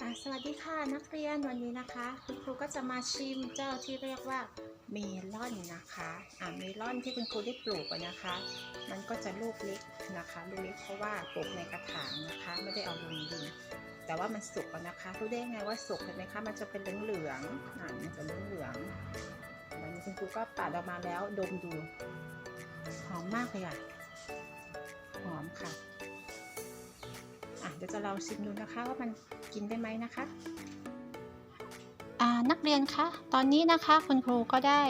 สวัสดีค่ะนักเรียนวันนี้นะคะ คุณครูก็จะมาชิมเจ้าที่เรียกว่าเมลอนนะคะอะเมลอนที่คุณครูได้ปลูกนะคะ มันก็จะลูกเล็กนะคะลูกเล็กเพราะว่าปลูกในกระถางนะคะ ไม่ได้เอาลงดินแต่ว่ามันสุกแล้วนะคะรู้ได้ไงว่าสุกเห็นไหมคะมันจะเป็นเหลืองๆอะมันจะเหลืองๆวันนี้คุณครูก็ปาดออกมาแล้วดมดูหอมมากเลยอะหอมค่ะ เดี๋ยวจะลองชิมดูนะคะว่ามันกินได้ไหมนะคะนักเรียนคะตอนนี้นะคะคุณครูก็ได้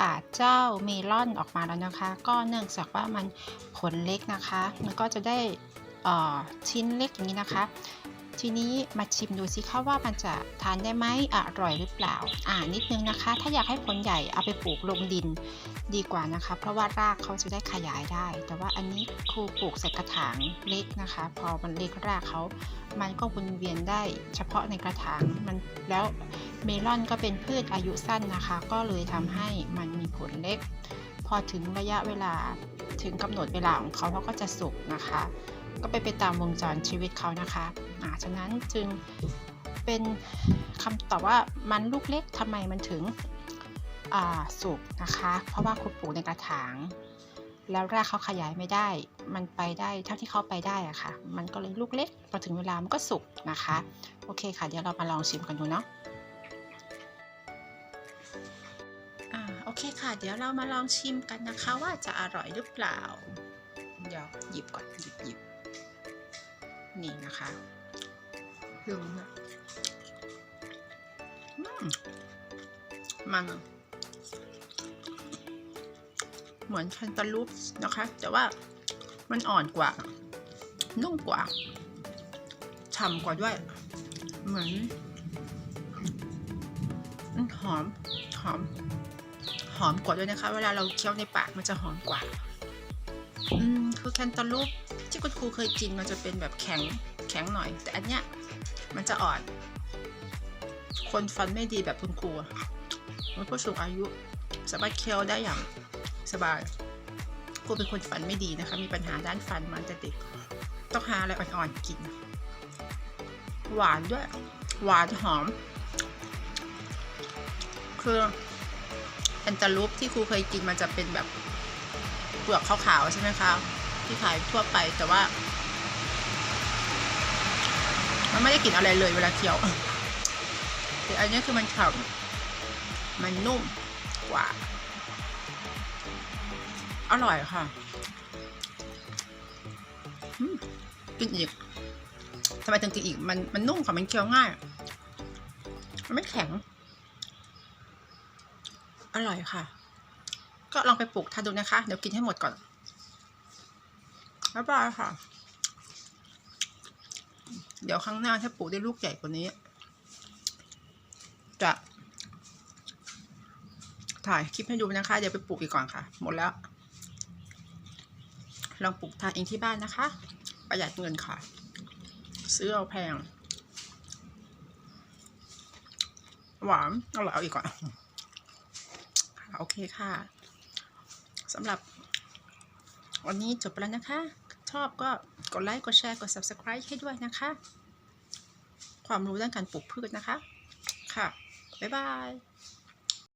ปาดเจ้าเมลอนออกมาแล้วนะคะ ก็เนื่องจากว่ามันผลเล็กนะคะ มันก็จะได้ชิ้นเล็กอย่างนี้นะคะ ทีนี้มาชิมดูสิคะว่ามันจะทานได้ไหมอร่อยหรือเปล่า อ่านิดนึงนะคะ ถ้าอยากให้ผลใหญ่เอาไปปลูกลงดินดีกว่านะคะ เพราะว่ารากเขาจะได้ขยายได้ แต่ว่าอันนี้ครูปลูกใส่กระถางเล็กนะคะ พอมันเล็กรากเขามันก็วนเวียนได้เฉพาะในกระถางมันแล้วเมลอนก็เป็นพืชอายุสั้นนะคะ ก็เลยทำให้มันมีผลเล็ก พอถึงระยะเวลาถึงกำหนดเวลาของเขาเขาก็จะสุกนะคะ ก็ไปไปตามวงจรชีวิตเขานะคะอ่าฉะนั้นจึงเป็นคำตอบว่ามันลูกเล็กทำไมมันถึงสุกนะคะ เพราะว่าคุณปลูกในกระถาง แล้วรากเขาขยายไม่ได้ มันไปได้เท่าที่เขาไปได้อะค่ะ มันก็เลยลูกเล็กพอถึงเวลามันก็สุกนะคะ โอเคค่ะ เดี๋ยวเรามาลองชิมกันดูเนาะโอเคค่ะ เดี๋ยวเรามาลองชิมกันนะคะว่าจะอร่อยหรือเปล่า เดี๋ยวหยิบก่อนหยิบหยิบ นี่นะคะลงนะอืมมันเหมือนแคนตาลูปนะคะ แต่ว่ามันอ่อนกว่า นุ่มกว่าฉ่ำกว่าด้วย เหมือนหอมหอม หอมกว่าด้วยนะคะ เวลาเราเคี้ยวในปากมันจะหอมกว่า อืมคือแคนตาลูป ที่คุณครูเคยกินมันจะเป็นแบบแข็งแข็งหน่อย แต่อันเนี้ยมันจะอ่อน คนฟันไม่ดีแบบคุณครูมันผู้สูงอายุ สามารถเคี้ยวได้อย่างสบายกูเป็นคนฟันไม่ดีนะคะ มีปัญหาด้านฟันมาแต่เด็ก ต้องหาอะไรอ่อนๆกิน หวานด้วย หวานหอม คือแอนตาลูปที่ครูเคยกินมันจะเป็นแบบเปลือกขาวๆใช่ไหมคะ ที่ขายทั่วไปแต่ว่า มันไม่ได้กลิ่นอะไรเลยเวลาเคี้ยวแต่อันนี้คือมันฉ่ำมันนุ่มกว่า อร่อยค่ะกินอีกทำไมถึงกินอีกมันมันนุ่มค่ะมันเคี้ยวง่าย มันไม่แข็ง อร่อยค่ะ ก็ลองไปปลูกทานดูนะคะ เดี๋ยวกินให้หมดก่อน บ๊ายบายค่ะ เดี๋ยวครั้งหน้าถ้าปลูกได้ลูกใหญ่กว่านี้ จะ ถ่ายคลิปให้ดูนะคะ เดี๋ยวไปปลูกอีกก่อนค่ะ หมดแล้ว ลองปลูกทานเองที่บ้านนะคะ ประหยัดเงินค่ะ ซื้อเอาแพง หวานอร่อยเอาอีกก่อนโอเคค่ะสำหรับวันนี้จบไปแล้วนะคะ ชอบก็กดไลค์กดแชร์กด subscribe ให้ด้วยนะคะ ความรู้ด้านการปลูกพืชนะคะ ค่ะ บ๊ายบาย